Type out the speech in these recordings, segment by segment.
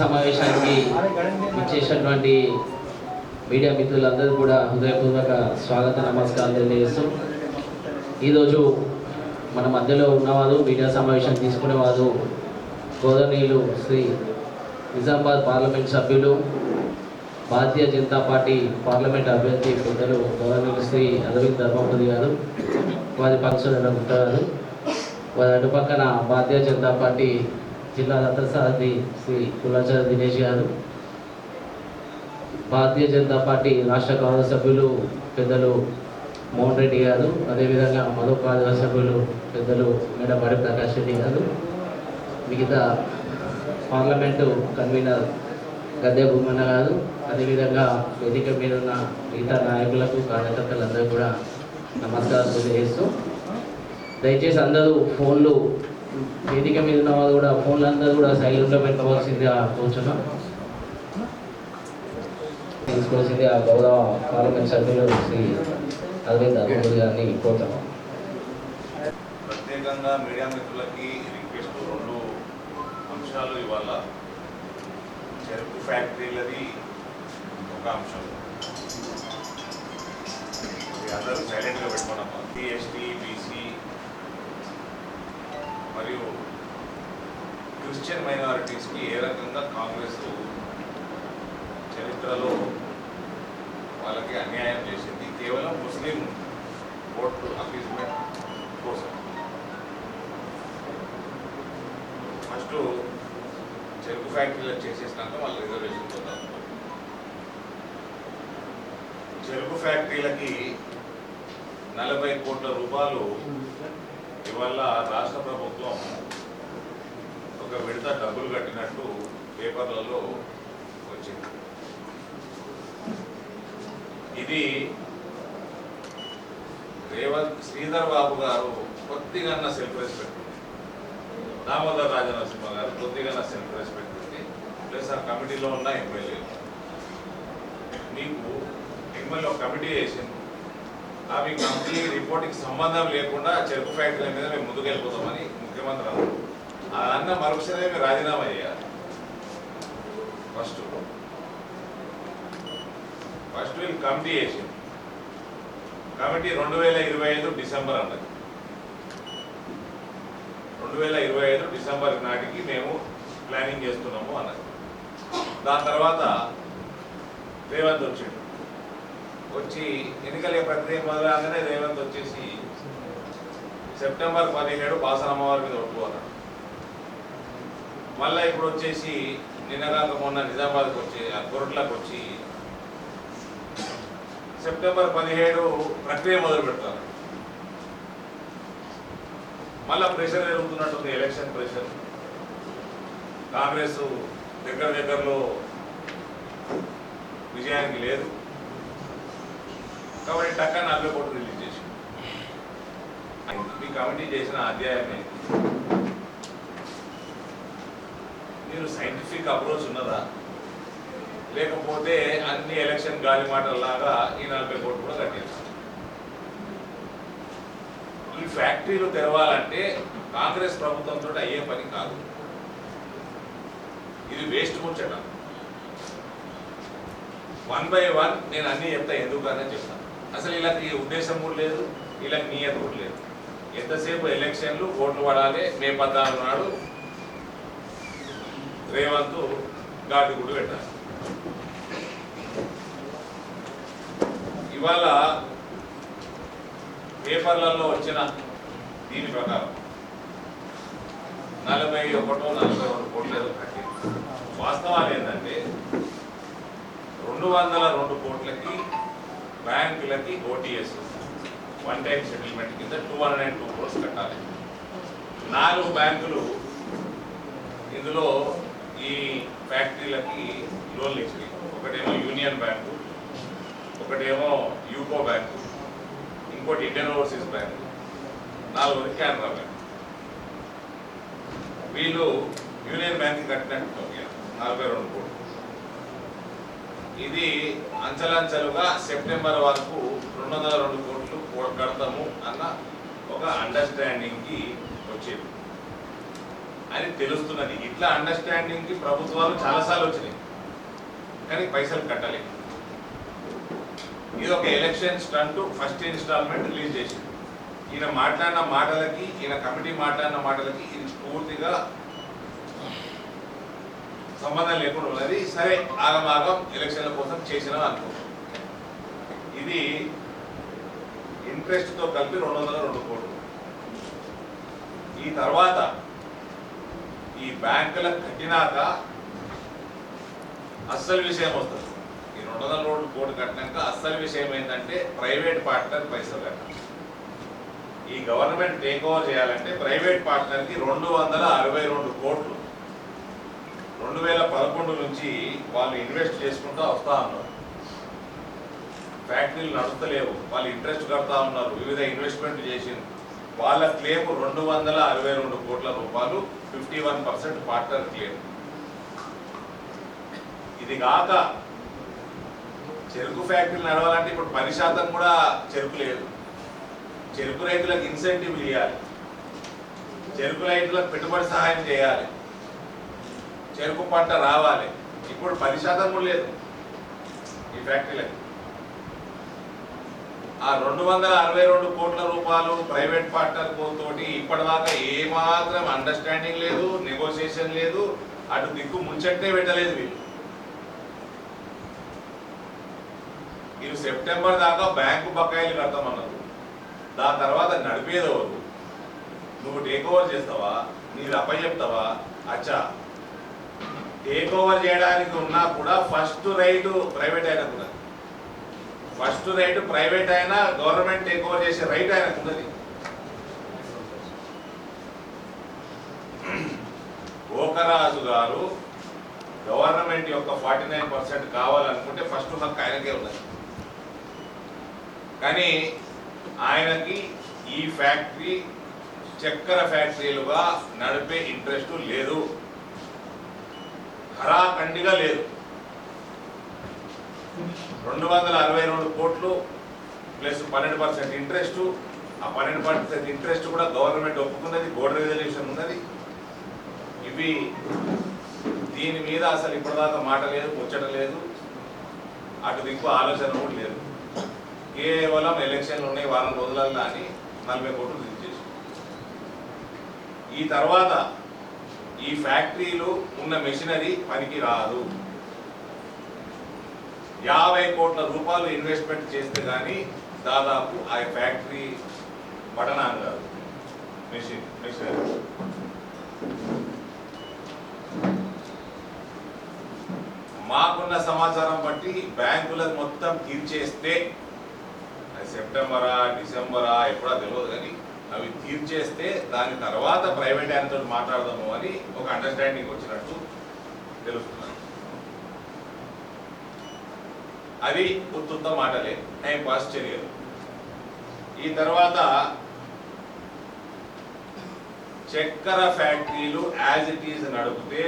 సమావేశానికి ఇచ్చేసినటువంటి మీడియా మిత్రులందరూ కూడా హృదయపూర్వక స్వాగత నమస్కారం తెలియజేస్తూ ఈరోజు మన మధ్యలో ఉన్నవారు మీడియా సమావేశం తీసుకునేవారు గోదనీయులు శ్రీ నిజామాబాద్ పార్లమెంట్ సభ్యులు భారతీయ జనతా పార్టీ పార్లమెంట్ అభ్యర్థి పెద్దలు గోదనీయులు శ్రీ అరవింద్ ధర్మపురి గారు వారి పక్షుల ఉంటారు వారి అటుపక్కన భారతీయ జనతా పార్టీ జిల్లా రథసారథి శ్రీ కులాచార్య దినేష్ గారు భారతీయ జనతా పార్టీ రాష్ట్ర కాంగ్రెస్ సభ్యులు పెద్దలు మోహన్ రెడ్డి గారు అదేవిధంగా మరో కాంగ్రెస్ సభ్యులు పెద్దలు మేడం మడి ప్రకాష్ రెడ్డి గారు మిగతా పార్లమెంటు కన్వీనర్ గద్దె భూమన్న గారు అదేవిధంగా వేదిక మీద ఉన్న మిగతా నాయకులకు కార్యకర్తలందరూ కూడా నమస్కారం తెలియజేస్తూ దయచేసి అందరూ ఫోన్లు వేదిక మీద ఉన్న వాళ్ళు కూడా ఫోన్లు అందరూ కూడా సైలెంట్లో పెట్టవలసిందిగా కూర్చున్నాం. తీసుకోవాల్సింది ఆ గౌరవ పార్లమెంట్ సభ్యులు శ్రీ అరవింద్ అరవింద్ గారిని కోరుతున్నాం. ప్రత్యేకంగా మీడియా మిత్రులకి రిక్వెస్ట్ రెండు అంశాలు ఇవాళ. చెరుకు ఫ్యాక్టరీలది ఒక అంశం. అందరూ సైలెంట్గా పెట్టుకున్నాం ఎస్టీ బీసీ మరియు క్రిస్టియన్ మైనారిటీస్కి ఏ రకంగా కాంగ్రెస్ చరిత్రలో వాళ్ళకి అన్యాయం చేసింది? కేవలం ముస్లిం ఓట్లు అపీజ్మెంట్ కోసం. ఫస్ట్ చెరుకు ఫ్యాక్టరీలో చేసేసినాక వాళ్ళు రిజర్వేషన్ పొందారు చెరుకు ఫ్యాక్టరీలకి నలభై కోట్ల రూపాయలు ఇవాళ రాష్ట్ర ప్రభుత్వం ఒక విడత డబ్బులు కట్టినట్టు పేపర్లలో వచ్చింది. ఇది రేవంత్ శ్రీధర్ బాబు గారు కొద్దిగా సెల్ఫ్ రెస్పెక్ట్ ఉంది. దామోదర్ రాజనరసింహ గారు కొద్దిగా సెల్ఫ్ రెస్పెక్ట్ ఉంది. ప్లస్ ఆ కమిటీలో ఉన్న ఎమ్మెల్యేలు. మీకు ఎమ్మెల్యే ఒక కమిటీ వేసింది అవి కంపెనీ రిపోర్టింగ్ సంబంధం లేకుండా చెరుకు ఫ్యాక్టరీల మీద మేము ముందుకు వెళ్ళిపోతామని ముఖ్యమంత్రి అన్నారు. ఆ అన్న మరొకసారి మేము రాజీనామా చేయాలి. ఫస్ట్ ఫస్ట్ వీళ్ళు కమిటీ వేసింది కమిటీ రెండు వేల ఇరవై ఐదు డిసెంబర్ అన్నది. రెండు వేల ఇరవై ఐదు డిసెంబర్ నాటికి మేము ప్లానింగ్ చేస్తున్నాము అన్నది. దాని తర్వాత రేవంత్ వచ్చిండు. వచ్చి ఎన్నికల ప్రక్రియ మొదలగానే రేవంత్ వచ్చేసి సెప్టెంబర్ పదిహేడు బాసనమ్మ వారి మీద ఒప్పుకోవాలి. మళ్ళీ ఇప్పుడు వచ్చేసి నిన్నగాక మొన్న నిజామాబాద్కి వచ్చి ఆ కొరట్లకు వచ్చి సెప్టెంబర్ పదిహేడు ప్రక్రియ మొదలు పెడతారు. మళ్ళా ప్రెషర్ జరుగుతున్నట్టుంది ఎలక్షన్ ప్రెషర్. కాంగ్రెస్ దగ్గర దగ్గరలో విజయానికి లేదు. కాబట్టి టక్క నలభై కోట రిలీజ్ చేసి. మీ కమిటీ చేసిన అధ్యాయం ఏంటి మీరు సైంటిఫిక్ అప్రోచ్ ఉన్నదా? లేకపోతే అన్ని ఎలక్షన్ గాలి మాటల్లాగా ఈ నలభై కోట్లు కూడా కట్టేస్తారు ఈ ఫ్యాక్టరీలు తెరవాలంటే కాంగ్రెస్ ప్రభుత్వంతో అయ్యే పని కాదు. ఇది వేస్ట్ ముచ్చట. వన్ బై వన్ నేను అన్ని చెప్తా ఎందుకనే చెప్తాను అసలు వీళ్ళకి ఉద్దేశం కూడా లేదు వీళ్ళకి నియత కూడా లేదు. ఎంతసేపు ఎలక్షన్లు ఓట్లు పడాలి మే పద్నాలుగు నాడు రేవంత్ ఘాటు గుడి పెట్టాలి. ఇవాళ పేపర్లలో వచ్చిన దీని ప్రకారం నలభై ఒకటో నలభై రెండు కోట్లు కట్టి. వాస్తవాలు ఏంటంటే రెండు వందల రెండు కోట్లకి బ్యాంకులకి ఓటీఎస్ వన్ టైం సెటిల్మెంట్ కింద two hundred and two crores కట్టాలి. నాలుగు బ్యాంకులు ఇందులో ఈ ఫ్యాక్టరీలకి లోన్లు ఇచ్చాయి ఒకటేమో యూనియన్ బ్యాంకు ఒకటేమో యూకో బ్యాంకు ఇంకోటి ఇండియన్ ఓవర్సీస్ బ్యాంకు నాలుగోది కెనరా బ్యాంక్ వీళ్ళు యూనియన్ బ్యాంక్ కట్టినట్టు నలభై రెండు కోట్లు. ఇది అంచెలంచెలుగా సెప్టెంబర్ వరకు రెండు వందల రెండు కోట్లు కడతాము అన్న ఒక అండర్స్టాండింగ్కి వచ్చేది. అని తెలుస్తున్నది. ఇట్లా అండర్స్టాండింగ్కి ప్రభుత్వాలు చాలాసార్లు వచ్చినాయి. కానీ పైసలు కట్టలేదు. ఇది ఒక election stunt first instalment release చేసింది. ఈయన మాట్లాడిన మాటలకి ఈయన కమిటీ మాట్లాడిన మాటలకి ఇది పూర్తిగా సంబంధం లేకుండా ఉన్నది. సరే ఆగమాగం ఎలక్షన్ల కోసం చేసిన అనుకో. ఇది ఇంట్రెస్ట్తో కలిపి రెండు వందల రెండు కోట్లు. ఈ తర్వాత ఈ బ్యాంకులకు కట్టినాక అస్సలు విషయం వస్తుంది. ఈ రెండు వందల రోడ్లు కోట్లు కట్టినాక అస్సలు విషయం ఏంటంటే ప్రైవేట్ పార్ట్నర్ పైసలు కట్టాలి. ఈ గవర్నమెంట్ టేక్ ఓవర్ చేయాలంటే ప్రైవేట్ పార్ట్నర్కి రెండు వందల అరవై రెండు కోట్లు రెండు వేల పదకొండు నుంచి వాళ్ళు ఇన్వెస్ట్ చేసుకుంటూ వస్తూ ఉన్నారు. ఫ్యాక్టరీలు నడుస్తలేవు. వాళ్ళు ఇంట్రెస్ట్ కడతా ఉన్నారు. వివిధ ఇన్వెస్ట్మెంట్ చేసింది వాళ్ళ క్లెయిమ్ రెండు వందల అరవై రెండు కోట్ల రూపాయలు fifty one percent partner claim ఇది కాక చెరుకు ఫ్యాక్టరీలు నడవాలంటే ఇప్పుడు పది శాతం కూడా చెరుకు లేదు. చెరుకు రైతులకు ఇన్సెంటివ్ ఇవ్వాలి చెరుకు రైతులకు పెట్టుబడి సహాయం చేయాలి. చెరుకు పంట రావాలి. ఇప్పుడు పది శాతం కూడా లేదు. ఈ ఫ్యాక్టరీలకి. ఆ రెండు వందల అరవై రెండు కోట్ల రూపాయలు ప్రైవేట్ పార్ట్నర్ తోటి ఇప్పటిదాకా ఏమాత్రం అండర్స్టాండింగ్ లేదు నెగోసియేషన్ లేదు అటు దిక్కు ముంచట్టే పెట్టలేదు వీళ్ళు. వీళ్ళు సెప్టెంబర్ దాకా బ్యాంకు బకాయిలు కడతామన్నారు. దాని తర్వాత నడిపేది నువ్వు టేక్ ఓవర్ చేస్తావా? నీది అప్పచెప్తావా? అచ్చా. టేక్ ఓవర్ చేయడానికి ఉన్నా కూడా ఫస్ట్ రైటు ప్రైవేట్ అయినా ఉన్నది ఫస్ట్ రైట్ ప్రైవేట్ అయినా గవర్నమెంట్ టేక్ ఓవర్ చేసే రైట్ ఆయనకు ఉన్నది. గోకరాజు గారు గవర్నమెంట్ యొక్క ఫార్టీ నైన్ పర్సెంట్ కావాలనుకుంటే ఫస్ట్ హక్కు ఆయనకే ఉన్నది. కానీ ఆయనకి ఈ ఫ్యాక్టరీ చక్కెర ఫ్యాక్టరీలుగా నడిపే ఇంట్రెస్ట్ లేదు. హరాఖండిగా లేదు. రెండు వందల అరవై రెండు కోట్లు ప్లస్ పన్నెండు పర్సెంట్ ఇంట్రెస్ట్. ఆ పన్నెండు పర్సెంట్ ఇంట్రెస్ట్ కూడా గవర్నమెంట్ ఒప్పుకున్నది బోర్డు రిజల్యూషన్ ఉన్నది. ఇవి దీని మీద అసలు ఇప్పటిదాకా మాట లేదు ముచ్చట లేదు. అటు దిక్కు ఆలోచన కూడా లేదు. కేవలం ఎలక్షన్లు ఉన్నాయి వారం రోజులలో అని నలభై కోట్లు రిలీజ్ చేసి ఈ తర్వాత ఈ ఫ్యాక్టరీలు ఉన్న మెషినరీ పనికి రాదు యాభై కోట్ల రూపాయలు ఇన్వెస్ట్మెంట్ చేస్తే కానీ దాదాపు ఆ ఫ్యాక్టరీ పట్టణాన్ని కాదు. Machine machinery. మాకున్న సమాచారం బట్టి బ్యాంకులకు మొత్తం తీర్చేస్తే సెప్టెంబరా డిసెంబరా ఎప్పుడో తెలియదు కానీ అవి తీర్చేస్తే దాని తర్వాత ప్రైవేట్ ఆయనతో మాట్లాడదాము అని ఒక అండర్స్టాండింగ్ వచ్చినట్టు తెలుస్తున్నాను అది ఉత్తుత్త మాటలే టైం పాస్ చర్యలు ఈ తర్వాత చక్కెర ఫ్యాక్టరీలు యాజ్ ఇట్ ఈజ్ నడిపితే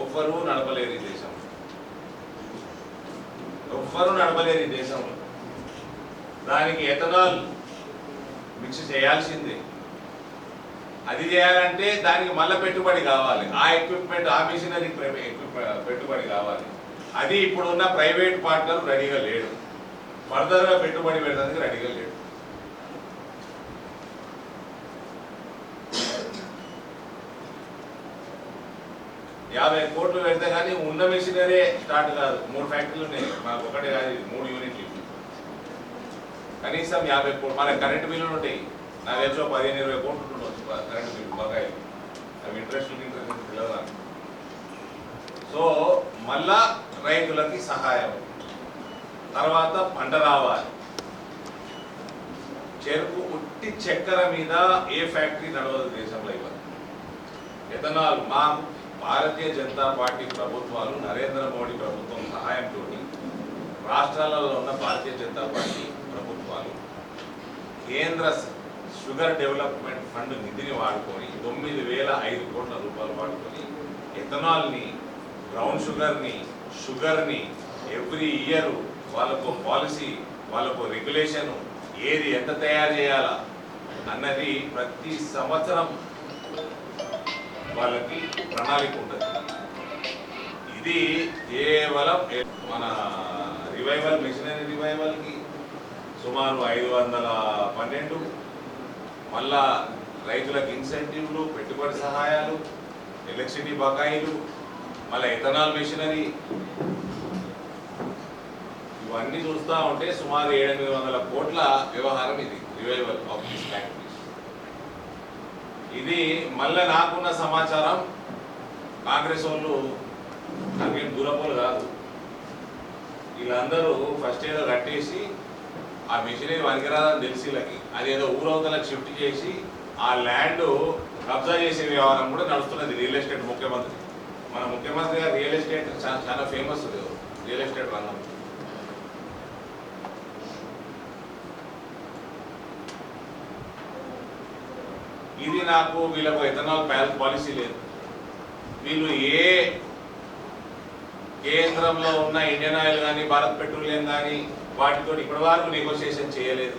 ఎవ్వరూ నడపలేరు ఈ దేశంలో ఎవ్వరూ నడపలేరు ఈ దేశంలో. దానికి ఎథనాల్ మిక్స్ చేయాల్సిందే. అది చేయాలంటే దానికి మళ్ళీ పెట్టుబడి కావాలి. ఆ ఎక్విప్మెంట్ ఆ మిషనరీ పెట్టుబడి కావాలి. అది ఇప్పుడున్న ప్రైవేట్ పార్ట్నర్ రెడీగా లేడు. ఫర్దర్గా పెట్టుబడి పెట్టడానికి రెడీగా లేడు. యాభై కోట్లు పెడితే కానీ ఉన్న మిషనరీ స్టార్ట్ కాదు. మూడు ఫ్యాక్టరీలు ఉన్నాయి. మాకు ఒకటే కాదు మూడు యూనిట్లు. కనీసం యాభై కోట్లు మన కరెంట్ బిల్లులు ఉంటాయి. నాకు తెలిసి ఒక పదిహేను ఇరవై కోట్లు ఉండొచ్చు కరెంట్ బిల్లు బకాయి. అవి ఇంట్రెస్ట్ ఇంట్రెస్ట్ తెలియదు నాకు. సో మళ్ళా రైతులకి సహాయం. తర్వాత పంట రావాలి. చెరుకు ఉట్టి చక్కెర మీద ఏ ఫ్యాక్టరీ నడవదు దేశంలో ఇవ్వదు ఎథనాల్ మా భారతీయ జనతా పార్టీ ప్రభుత్వాలు నరేంద్ర మోడీ ప్రభుత్వం సహాయంతో రాష్ట్రాలలో ఉన్న భారతీయ జనతా పార్టీ ప్రభుత్వాలు కేంద్ర షుగర్ డెవలప్మెంట్ ఫండ్ నిధిని వాడుకొని తొమ్మిది వేల ఐదు కోట్ల రూపాయలు వాడుకొని ఎథనాల్ని బ్రౌన్ షుగర్ని షుగర్ని ఎవ్రీ ఇయర్ వాళ్ళకు పాలసీ వాళ్ళకు రెగ్యులేషను ఏది ఎంత తయారు చేయాలా అన్నది ప్రతి సంవత్సరం వాళ్ళకి ప్రణాళిక ఉంటుంది. ఇది కేవలం మన రివైవల్ మిషనరీ రివైవల్కి సుమారు ఐదు వందల పన్నెండు మళ్ళా రైతులకు ఇన్సెంటివ్లు పెట్టుబడి సహాయాలు ఎలక్ట్రిసిటీ బకాయిలు మళ్ళీ ఎథనాల్ మిషనరీ. ఇవన్నీ చూస్తూ ఉంటే సుమారు ఏడెనిమిది వందల కోట్ల వ్యవహారం ఇది రివైవల్ ఆఫ్ దిస్ ఫ్యాక్టరీస్ ఇది మళ్ళీ నాకున్న సమాచారం. కాంగ్రెస్ వాళ్ళు నాకేం దూరపోలు కాదు. వీళ్ళందరూ ఫస్ట్ ఏదో కట్టేసి ఆ మిషనరీ పనికిరాదని తెలిసి వీళ్ళకి. అదేదో ఊరవతలకు షిఫ్ట్ చేసి ఆ ల్యాండ్ కబ్జా చేసే వ్యవహారం కూడా నడుస్తున్నది రియల్ ఎస్టేట్ ముఖ్యమంత్రి. మన ముఖ్యమంత్రి గారు రియల్ ఎస్టేట్ చాలా ఫేమస్ రియల్ ఎస్టేట్ రంగం. ఇది నాకు వీళ్ళకు ఎథనాల్ ప్యాల్ పాలసీ లేదు. వీళ్ళు ఏ కేంద్రంలో ఉన్న ఇండియన్ ఆయిల్ కానీ భారత్ పెట్రోలియం కానీ వాటితో ఇప్పటి వరకు నెగోషియేషన్ చేయలేదు.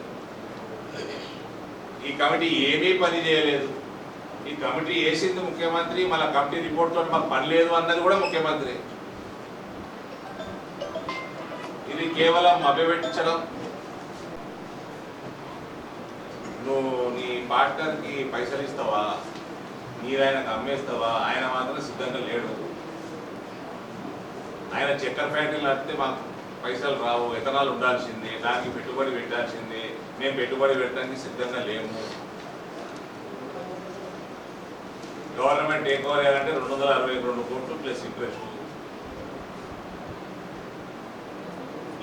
ఈ కమిటీ ఏమీ పని చేయలేదు. ఈ కమిటీ వేసింది ముఖ్యమంత్రి మన కమిటీ రిపోర్ట్ తోటి మాకు పని లేదు అన్నది కూడా ముఖ్యమంత్రి. ఇది కేవలం మభ్యపెట్టించడం నువ్వు నీ పార్ట్నర్కి పైసలు ఇస్తావా? మీరు ఆయనకు అమ్మేస్తావా ఆయన మాత్రం సిద్ధంగా లేడు. ఆయన చక్కెర ఫ్యాక్టరీలు నడితే మాకు పైసలు రావు. ఎథనాలు ఉండాల్సిందే దానికి పెట్టుబడి పెట్టాల్సిందే. మేము పెట్టుబడి పెట్టడానికి సిద్ధంగా లేము. గవర్నమెంట్ టేక్ ఓవర్ చేయాలంటే రెండు వందల అరవై రెండు కోట్లు ప్లస్ ఇంట్రెస్ట్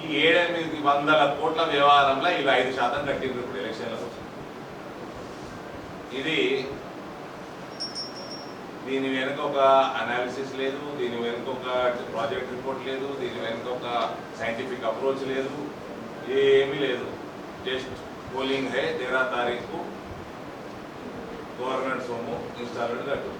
ఈ ఏడెనిమిది వందల కోట్ల వ్యవహారంలో ఇలా ఐదు శాతం కట్టింది ఇప్పుడు ఎలక్షన్లకు ఇది దీని వెనుక ఒక అనాలిసిస్ లేదు దీని వెనుక ఒక ప్రాజెక్ట్ రిపోర్ట్ లేదు దీని వెనుక ఒక సైంటిఫిక్ అప్రోచ్ లేదు ఏమీ లేదు. జస్ట్ పోలింగ్ तेरह तारीख తారీఖు గవర్నమెంట్ सोमो ఇన్స్టాల్మెంట్ కట్టు.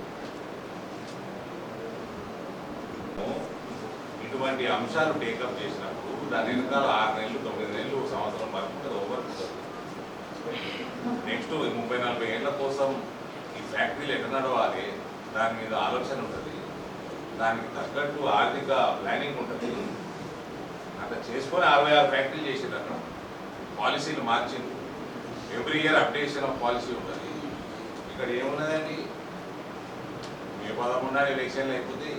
ఇటువంటి అంశాలు టేకప్ చేసినప్పుడు దాని వెనకాల ఆరు నెలలు తొమ్మిది నెలలు సంవత్సరం వరకు ఓవర్ నెక్స్ట్ ముప్పై నలభై ఏళ్ళ కోసం ఈ ఫ్యాక్టరీలు ఎక్కడ నడవాలి? దాని మీద ఆలోచన ఉంటుంది. దానికి తగ్గట్టు ఆర్థిక ప్లానింగ్ ఉంటుంది. అట్లా చేసుకొని అరవై ఆరు ఫ్యాక్టరీలు చేసిండ్రు అక్కడ పాలసీలు మార్చింది. Every year updation of policy ఉంటుంది. ఇక్కడ ఏమున్నదండి? మే పదకొండారు ఎలక్షన్లు అయిపోతే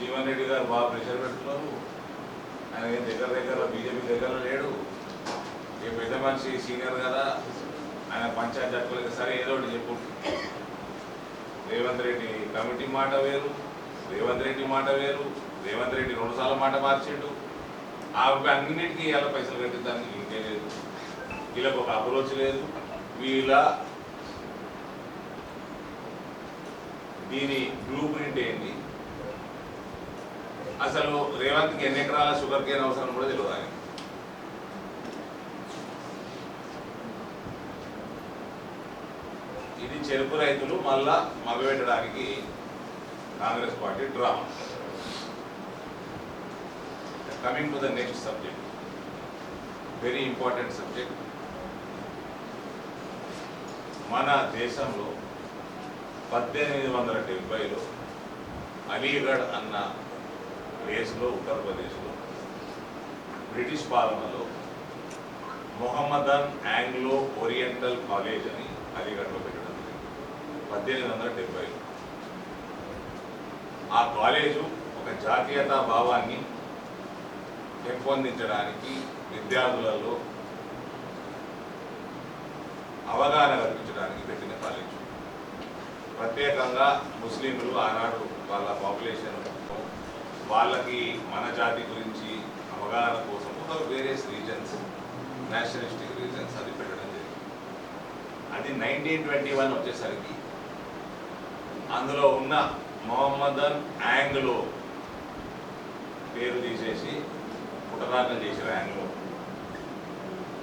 జీవన్ రెడ్డి గారు బాగా ప్రెషర్ పెడుతున్నారు. ఆయన ఏం దగ్గర దగ్గర బీజేపీ దగ్గర లేడు. ఏ పెద్ద మనిషి సీనియర్ కదా. ఆయన పంచాయతీ జట్టుకోలేదు సరే ఏదో ఒకటి చెప్పు రేవంత్ రెడ్డి కమిటీ మాట వేరు రేవంత్ రెడ్డి మాట వేరు రేవంత్ రెడ్డి రెండుసార్లు మాట మార్చిండు. ఆ అన్నిటికీ ఇలా పైసలు కట్టించడానికి ఇంకే లేదు. వీళ్ళకి ఒక అప్రోచ్ లేదు. వీళ్ళ దీని బ్లూ ప్రింట్ ఏంటి అసలు రేవంత్కి ఎన్ని ఎకరాల షుగర్ కేన్ అవసరం కూడా తెలియదు ఆయన ఇది చెరుకు రైతులు మళ్ళా మగబెట్టడానికి Congress party drama. Coming to the next subject very important subject మన దేశంలో పద్దెనిమిది వందల డెబ్బైలో అలీగఢ్ అన్న ప్లేస్లో ఉత్తరప్రదేశ్లో బ్రిటిష్ పాలనలో మొహమ్మదన్ ఆంగ్లో ఓరియంటల్ కాలేజ్ అని అలీగఢ్లో పెట్టడం జరిగింది. పద్దెనిమిది వందల డెబ్బైలో. ఆ కాలేజు ఒక జాతీయతా భావాన్ని పెంపొందించడానికి విద్యార్థులలో అవగాహన కల్పించడానికి పెట్టిన కాలేజ్. ప్రత్యేకంగా ముస్లింలు ఆనాడు వాళ్ళ పాపులేషన్ వాళ్ళకి మన జాతి గురించి అవగాహన కోసం వేరియస్ రీజన్స్ నేషనలిస్టిక్ రీజన్స్ అది పెట్టడం జరిగింది. అది నైన్టీన్ ట్వంటీ వన్ వచ్చేసరికి అందులో ఉన్న మొహమ్మదన్ యాంగ్లో పేరు తీసేసి పుటరాకం చేశారు యాంగ్లో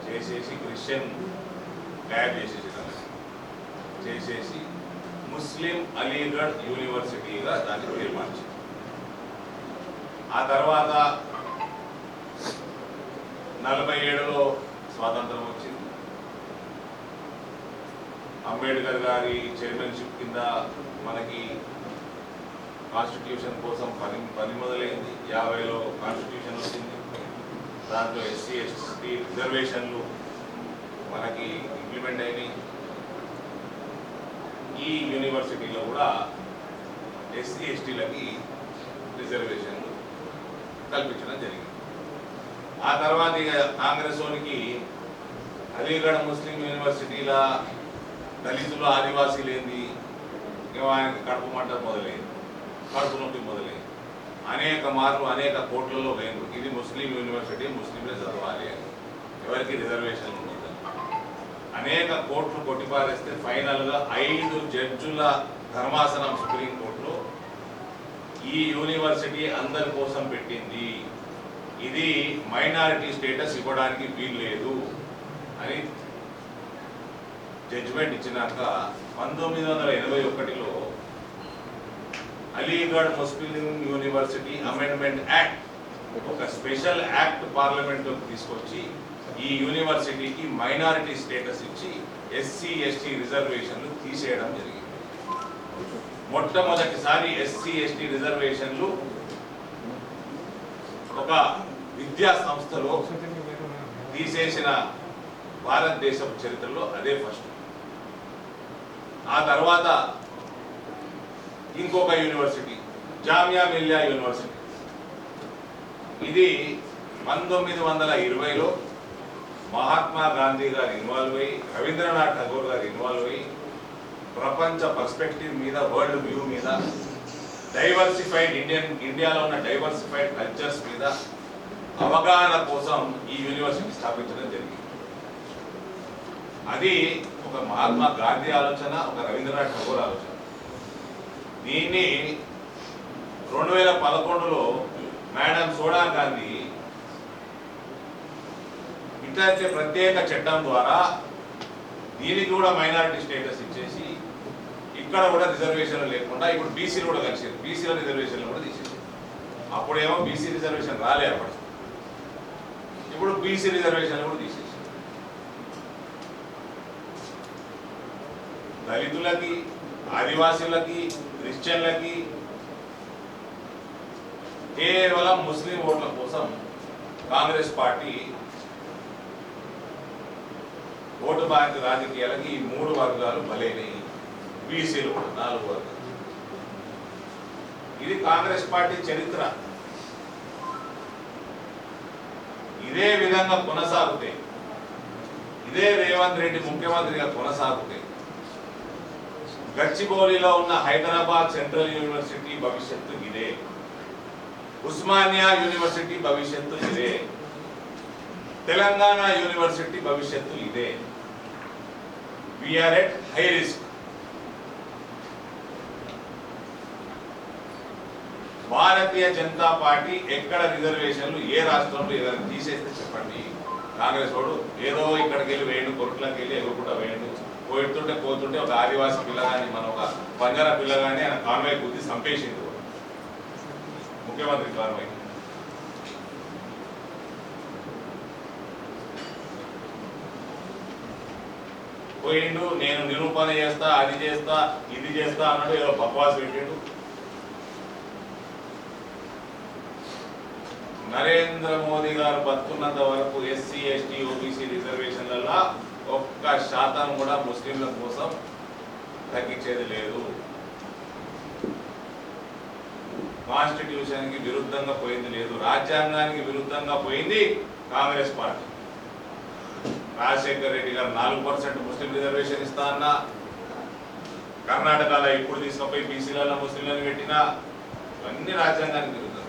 చేసేసి క్రిస్టియన్ తయారు చేసేసి చేసేసి ముస్లిం అలీగఢ్ యూనివర్సిటీగా దాన్ని పేరు ఆ తర్వాత నలభై ఏడులో స్వాతంత్రం వచ్చింది. అంబేద్కర్ గారి చైర్మన్షిప్ కింద మనకి కాన్స్టిట్యూషన్ కోసం పని పని మొదలైంది యాభైలో కాన్స్టిట్యూషన్ వచ్చింది. దాంట్లో ఎస్సీ ఎస్టీ రిజర్వేషన్లు మనకి ఇంప్లిమెంట్ అయినాయి. ఈ యూనివర్సిటీలో కూడా ఎస్సీ ఎస్టీలకి రిజర్వేషన్లు కల్పించడం జరిగింది. ఆ తర్వాత ఇక కాంగ్రెస్ వానికి అలీగఢ్ ముస్లిం యూనివర్సిటీల దళితులు ఆదివాసీలు ఏంది? ఇక ఆయనకి కడుపు మంట మొదలైంది. కడుపు నొప్పి మొదలైంది. అనేక మార్లు అనేక కోట్లలో పోయింది ఇది ముస్లిం యూనివర్సిటీ ముస్లింలే చదవాలి అని. ఎవరికి రిజర్వేషన్ ఉండదు. అనేక కోట్లు కొట్టిపారేస్తే ఫైనల్గా ఐదు జడ్జుల ధర్మాసనం సుప్రీంకోర్టులో ఈ యూనివర్సిటీ అందరి కోసం పెట్టింది. ఇది మైనారిటీ స్టేటస్ ఇవ్వడానికి వీలు లేదు అని జడ్జిమెంట్ ఇచ్చినాక పంతొమ్మిది వందల ఎనభై ఒకటిలో Aligarh Muslim university amendment act ఒక స్పెషల్ యాక్ట్ పార్లమెంట్లోకి తీసుకొచ్చి ఈ యూనివర్సిటీకి మైనారిటీ స్టేటస్ ఇచ్చి ఎస్సీ ఎస్టీ రిజర్వేషన్లు తీసేయడం జరిగింది. మొట్టమొదటిసారి ఎస్సీ ఎస్టీ రిజర్వేషన్లు ఒక విద్యా సంస్థలో తీసేసిన భారతదేశం చరిత్రలో అదే ఫస్ట్. ఆ తర్వాత ఇంకొక యూనివర్సిటీ జామియా మిలియా యూనివర్సిటీ. ఇది పంతొమ్మిది వందల ఇరవైలో మహాత్మా గాంధీ గారు ఇన్వాల్వ్ అయ్యి రవీంద్రనాథ్ ఠాగూర్ గారు ఇన్వాల్వ్ అయ్యి ప్రపంచ పర్స్పెక్టివ్ మీద వరల్డ్ వ్యూ మీద డైవర్సిఫైడ్ ఇండియన్ ఇండియాలో ఉన్న డైవర్సిఫైడ్ కల్చర్స్ మీద అవగాహన కోసం ఈ యూనివర్సిటీ స్థాపించడం జరిగింది. అది ఒక మహాత్మా గాంధీ ఆలోచన ఒక రవీంద్రనాథ్ ఠాగూర్ ఆలోచన. దీన్ని రెండు వేల పదకొండులో మేడం సోడా గాంధీ ఇట్లాంటి ప్రత్యేక చట్టం ద్వారా దీనికి కూడా మైనారిటీ స్టేటస్ ఇచ్చేసి ఇక్కడ కూడా రిజర్వేషన్లు లేకుండా ఇప్పుడు బీసీలు కూడా కలిసారు బీసీల రిజర్వేషన్లు కూడా తీసేసారు అప్పుడేమో బీసీ రిజర్వేషన్ రాలే అప్పుడు. ఇప్పుడు బీసీ రిజర్వేషన్లు కూడా తీసేసారు దళితులకి ఆదివాసీలకి క్రిస్టియన్లకి కేవలం ముస్లిం ఓట్ల కోసం కాంగ్రెస్ పార్టీ ఓటు బ్యాంక్ రాజకీయాలకి ఈ మూడు వర్గాలు బలైనవి బీసీలు కూడా నాలుగు వర్గాలు. ఇది కాంగ్రెస్ పార్టీ చరిత్ర. ఇదే విధంగా కొనసాగుతే ఇదే రేవంత్ రెడ్డి ముఖ్యమంత్రిగా కొనసాగుతే గచ్చిబౌలిలో ఉన్న హైదరాబాద్ సెంట్రల్ యూనివర్సిటీ భవిష్యత్తు ఇదే. ఉస్మానియా యూనివర్సిటీ భవిష్యత్తు ఇదే. తెలంగాణ యూనివర్సిటీ భవిష్యత్తు ఇదే. We are at high risk Bharatiya Janata party ఎక్కడ రిజర్వేషన్లు ఏ రాష్ట్రంలో ఏదైనా తీసేస్తే చెప్పండి. కాంగ్రెస్ వాడు ఏదో ఇక్కడికి వెళ్ళి వేయండి కొరట్లోకి వెళ్ళి ఎగురుకుంటా వేయండి. పోతుంటే పోతుంటే ఒక ఆదివాసి పిల్లగాని మన ఒక బంజారా పిల్లగాని ఆయన కాన్వాయ్ బుద్ధి చంపేసింది ముఖ్యమంత్రి కాన్వాయ్. పోయిండు నేను నిరూపణ చేస్తా అది చేస్తా ఇది చేస్తా అన్నాడు ఏదో బక్వాస్ పెట్టిండు. నరేంద్ర మోదీ గారు బతుకున్నంత వరకు ఎస్సీ ఎస్టీ ఓబీసీ రిజర్వేషన్లలో ఒక్క శాతం కూడా ముస్లింల కోసం తగ్గించేది లేదు. కాన్స్టిట్యూషన్కి విరుద్ధంగా పోయింది లేదు. రాజ్యాంగానికి విరుద్ధంగా పోయింది కాంగ్రెస్ పార్టీ. రాజశేఖర్ రెడ్డి గారు నాలుగు పర్సెంట్ ముస్లిం రిజర్వేషన్ ఇస్తా అన్న కర్ణాటకలో ఇప్పుడు తీసుకుపోయి బీసీలలో ముస్లింలను పెట్టినా ఇవన్నీ రాజ్యాంగానికి విరుద్ధం.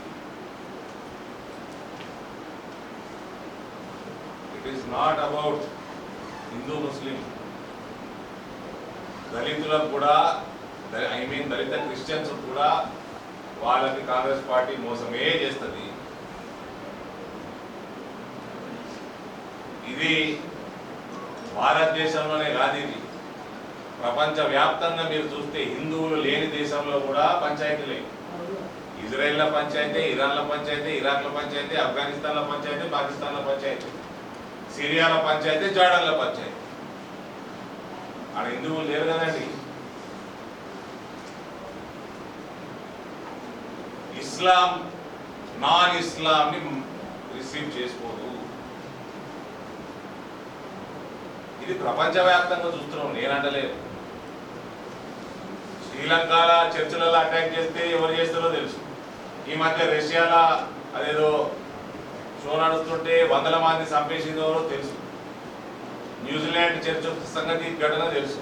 It is not about Hindu Muslim దళితులకు కూడా ఐ మీన్ దళిత క్రిస్టియన్స్ కూడా వాళ్ళకి కాంగ్రెస్ పార్టీ మోసమే చేస్తుంది. ఇది భారతదేశంలోనే కాదు ఇది. ప్రపంచ వ్యాప్తంగా మీరు చూస్తే హిందువులు లేని దేశంలో కూడా పంచాయతీలే. ఇజ్రాయెల్ల పంచాయతీ ఇరాన్ల పంచాయతీ ఇరాక్ల పంచాయతీ ఆఫ్ఘనిస్తాన్ల పంచాయతీ పాకిస్తాన్ల పంచాయతీ. సిరియాలో పంచాయతీ జార్డన్లో పంచాయతీ. ఆడ హిందువులు లేరు కదండి. ఇస్లాం నాన్ ఇస్లాంని రిసీవ్ చేసుకోదు. ఇది ప్రపంచవ్యాప్తంగా చూస్తున్నాం నేనంటలేదు శ్రీలంకల చర్చిలలో అటాక్ చేస్తే ఎవరు చేస్తారో తెలుసు. ఈ మధ్య రష్యాలో అదేదో షో నడుస్తుంటే వందల మంది చంపేసిందో తెలుసు. న్యూజిలాండ్ చర్చ్ సంగతి ఘటన తెలుసు.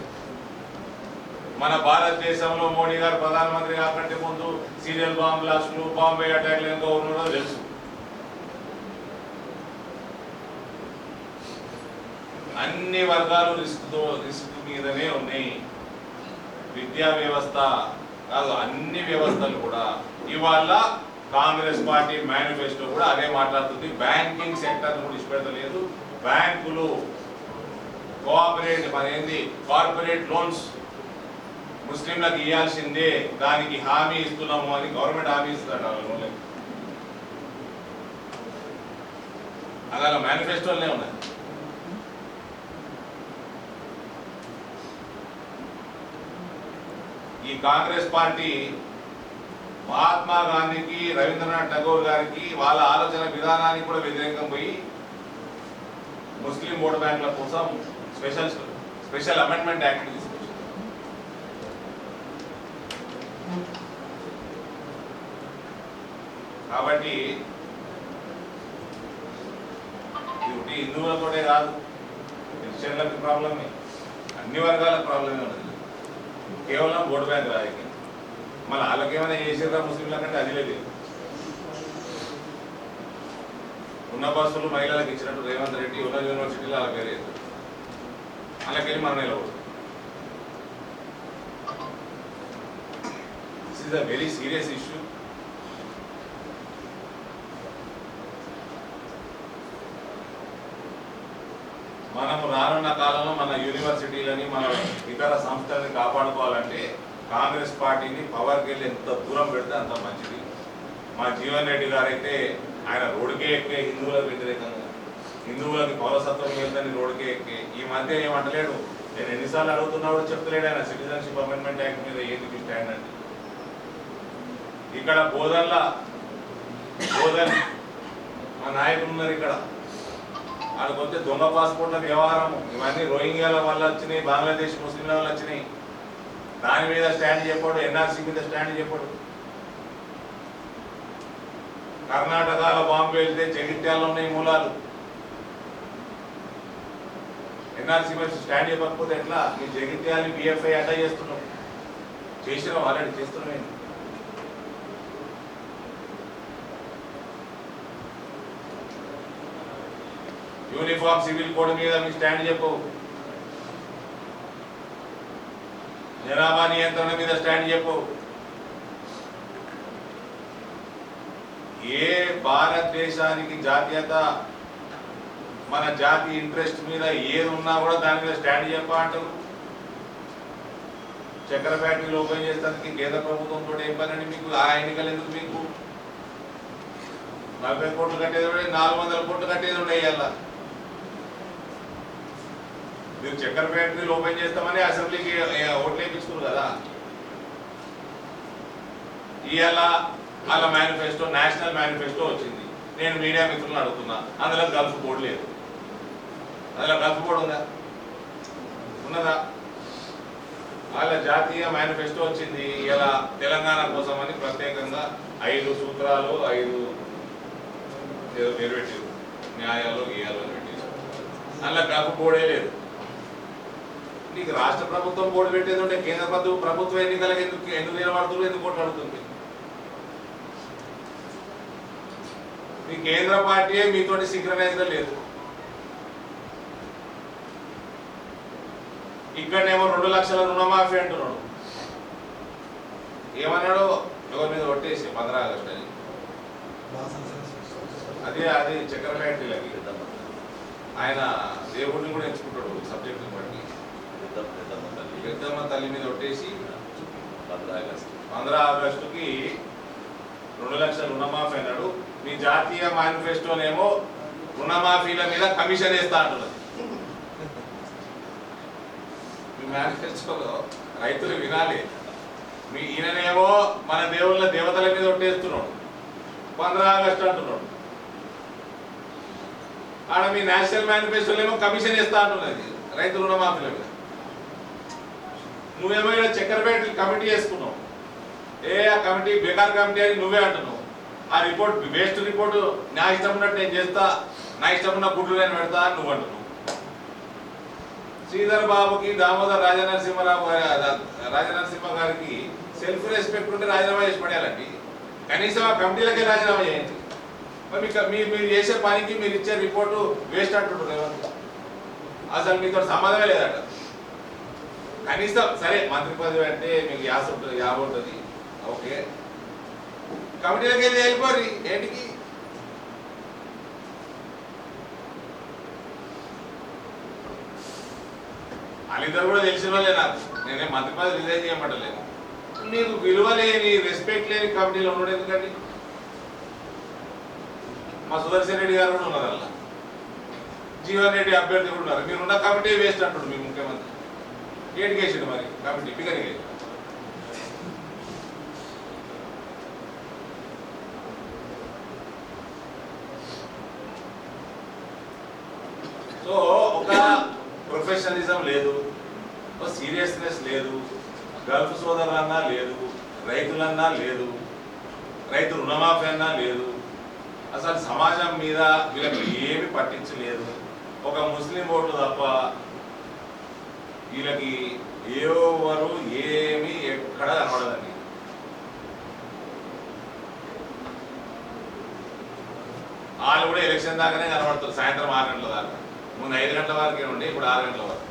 మన భారతదేశంలో మోడీ గారు ప్రధానమంత్రి కాకంటే ముందు సీరియల్ బాంబ్ బ్లాస్టులు బాంబే అటాక్లు ఎంతో ఉన్నాడో తెలుసు. అన్ని వర్గాలు రిస్క్తో రిస్క్ మీదనే ఉన్నాయి. విద్యా వ్యవస్థ కాదు అన్ని వ్యవస్థలు కూడా. ఇవాళ కాంగ్రెస్ పార్టీ మేనిఫెస్టో కూడా అదే మాట్లాడుతుంది. బ్యాంకింగ్ సెక్టర్ కూడా ఇష్టపెడతలేదు బ్యాంకులు కోఆపరేట్ అనేది కార్పొరేట్ లోన్స్ ముస్లింలకు ఇవ్వాల్సిందే దానికి హామీ ఇస్తున్నాము అని గవర్నమెంట్ హామీ ఇస్తుందట వాళ్ళ లోన్లకి. అలా మేనిఫెస్టోలనే ఉన్నాయి. ఈ కాంగ్రెస్ పార్టీ మహాత్మా గాంధీకి రవీంద్రనాథ్ ఠాగూర్ గారికి వాళ్ళ ఆలోచన విధానానికి కూడా వ్యతిరేకం పోయి ముస్లిం ఓటు బ్యాంకుల కోసం స్పెషల్ స్పెషల్ అమెండ్మెంట్ యాక్ట్ తీసుకొచ్చింది కాబట్టి ఇది హిందువుల కూడా కాదు క్రిస్టియన్లకు ప్రాబ్లమే అన్ని వర్గాల ప్రాబ్లమే ఉండదు కేవలం ఓటు బ్యాంక్ రాజకీయం. మన వాళ్ళకి ఏమైనా చేసిర్రా ముస్లింల అది లేదు. ఉన్న బస్సులు మహిళలకు ఇచ్చినట్టు రేవంత్ రెడ్డి ఉన్న యూనివర్సిటీలో అలా పేరు లేదు అలాగని మనం నిలబడు this is a very serious issue మనము రానున్న కాలంలో మన యూనివర్సిటీలని మన ఇతర సంస్థలని కాపాడుకోవాలంటే కాంగ్రెస్ పార్టీని పవర్కి వెళ్ళి ఎంత దూరం పెడితే అంత మంచిది. మా జీవన్ రెడ్డి గారైతే అయితే ఆయన రోడ్డుకే ఎక్కే హిందువులకు వ్యతిరేకంగా. హిందువులకి పౌరసత్వం వెళ్తాని రోడ్డుకే ఎక్కే. ఈ మధ్య ఏమంటలేడు నేను ఎన్నిసార్లు అడుగుతున్నా కూడా చెప్తలేడు ఆయన. సిటిజన్షిప్ అమెండ్మెంట్ యాక్ట్ మీద ఏంటి స్టాండ్ అంటే. ఇక్కడ బోధన్ల బోధన్ మా నాయకులు ఉన్నారు ఇక్కడ. వాళ్ళకి వస్తే దొంగ పాస్పోర్ట్ల వ్యవహారం ఇవన్నీ రోహింగ్యాల వల్ల వచ్చినాయి బంగ్లాదేశ్ ముస్లింల వల్ల వచ్చినాయి. దాని మీద స్టాండ్ చెప్పాడు ఎన్ఆర్సీ మీద స్టాండ్ చెప్పాడు. కర్ణాటకలో బాంబు వెళ్తే జగిత్యాలలో ఉన్నాయి మూలాలు. ఎన్ఆర్సీ మీద స్టాండ్ చెప్పకపోతే ఎట్లా? ఈ జగిత్యాలని బిఎఫ్ఐ అటై చేస్తున్నాం. చేసినాం ఆల్రెడీ చేస్తున్నాం యూనిఫామ్ సివిల్ కోడ్ మీద మీ స్టాండ్ చెప్పవు. జనాభా నియంత్రణ మీద స్టాండ్ చెప్పు. ఏ భారతదేశానికి జాతీయత మన జాతి ఇంట్రెస్ట్ మీద ఏది ఉన్నా కూడా దాని మీద స్టాండ్ చెప్ప అంటారు. చక్కెర ఫ్యాక్టరీలు ఓపెన్ చేస్తానికి కేంద్ర ప్రభుత్వంతో ఏం పనండి మీకు? ఆ ఎన్నికలు ఎందుకు మీకు? నలభై కోట్లు కట్టేది నాలుగు వందల కోట్లు కట్టేది ఉండే మీరు చక్కెర ఫ్యాక్టరీలు ఓపెన్ చేస్తామని అసెంబ్లీకి ఓట్లు వేయించుకున్నారు కదా? ఇవాళ వాళ్ళ మేనిఫెస్టో నేషనల్ మేనిఫెస్టో వచ్చింది. నేను మీడియా మిత్రులను అడుగుతున్నా. అందులో గల్ఫ్ బోర్డు లేదు. అందులో గల్ఫ్ బోర్డు ఉందా? ఉన్నదా? వాళ్ళ జాతీయ మేనిఫెస్టో వచ్చింది. ఇలా తెలంగాణ కోసం అని ప్రత్యేకంగా ఐదు సూత్రాలు ఐదు ఏదో పేరు పెట్టారు న్యాయాలు గీయాలు అని పెట్టారు అందులో గల్ఫ్ బోర్డే లేదు. నీకు రాష్ట్ర ప్రభుత్వం బోర్డు పెట్టేది ఉంటే కేంద్ర ప్రభుత్వం ప్రభుత్వ ఎన్నికలకు ఎందుకు ఎందుకు నిలబడుతుంది ఎందుకు కొట్లాడుతుంది మీ కేంద్ర పార్టీయే మీతోటి సింక్రనైజ్ లేదు. ఇక్కడనేమో రెండు లక్షల రుణమాఫీ అంటున్నాడు. ఏమన్నాడు? ఎవరి మీద కొట్టేసి పంద్రా ఆగస్టు అని. అదే అది చక్కెర ఫ్యాక్టరీలకి ఆయన దేవుడిని కూడా ఎంచుకుంటాడు సబ్జెక్ట్ పెద్దమ్మ తల్లి. మీద కొట్టేసి పంద్రా ఆగస్టుకి రెండు లక్షల రుణమాఫీ అన్నాడు. మీ జాతీయ మేనిఫెస్టోనేమో రుణమాఫీల మీద కమిషన్ వేస్తా అంటున్నది మీ మేనిఫెస్టోలో రైతులు వినాలి. మీ ఈయననేమో మన దేవుళ్ళ దేవతల మీద ఒట్టేస్తున్నాడు. పంద్రా ఆగస్టు అంటున్నాడు. ఆడ మీ నేషనల్ మేనిఫెస్టోలో ఏమో కమిషన్ ఇస్తా అంటున్నది రైతు రుణమాఫీల మీద. నువ్వేమైనా ఇక్కడ చక్కెరపేట కమిటీ వేసుకున్నావు? ఏ ఆ కమిటీ బేకార్ కమిటీ అని నువ్వే అంటున్నావు. ఆ రిపోర్ట్ వేస్ట్ రిపోర్ట్ నా ఇష్టం ఉన్నట్టు నేను చేస్తా నా ఇష్టం ఉన్న గుడ్లు నేను పెడతా అని నువ్వు అంటున్నావు. శ్రీధర్ బాబుకి దామోదర్ రాజనరసింహరావు రాజనరసింహ గారికి సెల్ఫ్ రెస్పెక్ట్ ఉంటే రాజీనామా చేసి పడేయాలండి. కనీసం ఆ కమిటీలకే రాజీనామా చేయండి. మరి మీకు మీ- మీరు చేసే పనికి మీరు ఇచ్చే రిపోర్టు వేస్ట్ అంటుంటారు అసలు మీతో సంబంధమే లేదట. కనీసం సరే మంత్రి పదవి అంటే మీకు యాస ఉంటుంది యాభ ఉంటుంది. ఓకే. కమిటీలకి వెళ్ళి వెళ్ళిపోరు ఏంటికి? వాళ్ళిద్దరు కూడా తెలిసిన వాళ్ళే నాకు. నేనే మంత్రి పదవి రిజైన్ చేయమంటలేను నీకు విలువ లేని రెస్పెక్ట్ లేని కమిటీలో ఉండడం ఎందుకండి? మా సుదర్శన్ రెడ్డి గారు కూడా ఉన్నారు అలా. జీవన్ రెడ్డి అభ్యర్థి కూడా ఉన్నారు. మీరు ఉన్న కమిటీ వేస్ట్ అంటున్నారు మీ ముఖ్యమంత్రి. ఏటికి గేసిండు మరి. కాబట్టి ఫిగర్ సో ఒక ప్రొఫెషనలిజం లేదు ఒక సీరియస్నెస్ లేదు గల్ఫ్ సోదరులన్నా లేదు రైతులన్నా లేదు రైతు రుణమాఫీ అన్నా లేదు అసలు సమాజం మీద వీళ్ళకి ఏమి పట్టించలేదు. ఒక ముస్లిం ఓటు తప్ప వీళ్ళకి ఎవరు ఏమి ఎక్కడ కనబడదండి. వాళ్ళు కూడా ఎలక్షన్ దాకానే కనబడుతారు సాయంత్రం ఆరు గంటల దాకా. ముందు ఐదు గంటల వరకే ఉండి ఇప్పుడు ఆరు గంటల వరకు.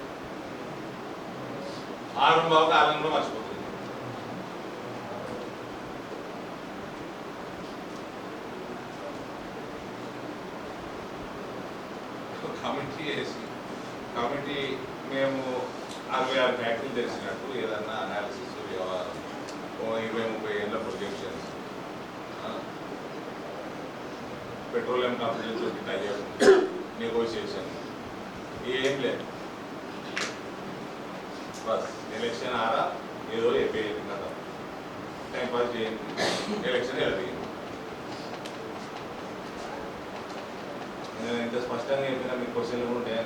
ఆరు బాబుకి ఆరు కూడా మర్చిపోతుంది. కమిటీ వేసి కమిటీ మేము అరవై ఆరు ఫ్యాక్టరీలు తెలిసినట్టు ఏదన్నా అనాలిసిస్ వ్యవహారం. ఇరవై ముప్పై ఏళ్ళ ప్రొజెక్షన్స్ పెట్రోలియం కంపెనీలు తోటి టైప్ నెగోషియేషన్ ఏం లేదు. బస్. ఎలక్షన్ ఆరా? ఏదో చెప్పేది కదా. టైం పాస్ చేయండి. ఎలక్షన్ వెళ్ళదు నేను ఇంత స్పష్టంగా చెప్పిన మీ క్వశ్చన్లు కూడా ఉంటాయి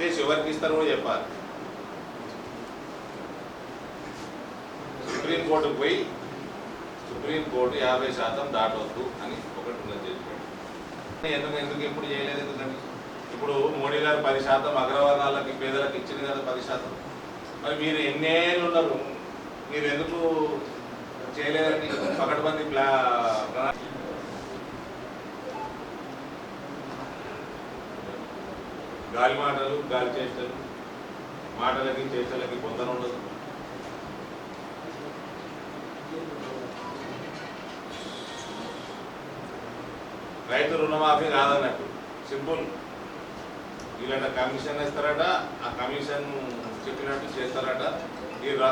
అనుకున్నాను ఎవరికి ఇస్తారు కూడా చెప్పాలి. సుప్రీంకోర్టుకు పోయి సుప్రీంకోర్టు యాభై శాతం దాటవద్దు అని ఒకటి ఉన్నది జడ్జిమెంట్ ఎందుకు ఎందుకు ఎప్పుడు చేయలేదు ఎందుకండి ఇప్పుడు మోడీ గారు పది శాతం అగ్రవర్ణాలకి పేదలకు ఇచ్చింది కదా పది శాతం. మరి మీరు ఎన్నేళ్ళు ఉన్నారు? మీరు ఎందుకు చేయలేదని పకడ్బందీ ప్లా గాలి మాటలు గాలి చేష్టలు మాటలకి చేష్టలకి పొందన ఉండదు. రైతు రుణమాఫీ కాదన్నట్టు. సింపుల్. వీళ్ళంట కమిషన్ ఇస్తారట ఆ కమిషన్ చెప్పినట్టు చేస్తారట. ఈ రా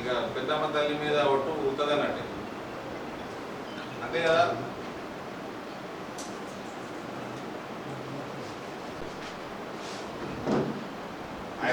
ఇక పెద్దమ్మ తల్లి మీద ఒట్టు ఉత్తదన్నట్టు అంతే కదా?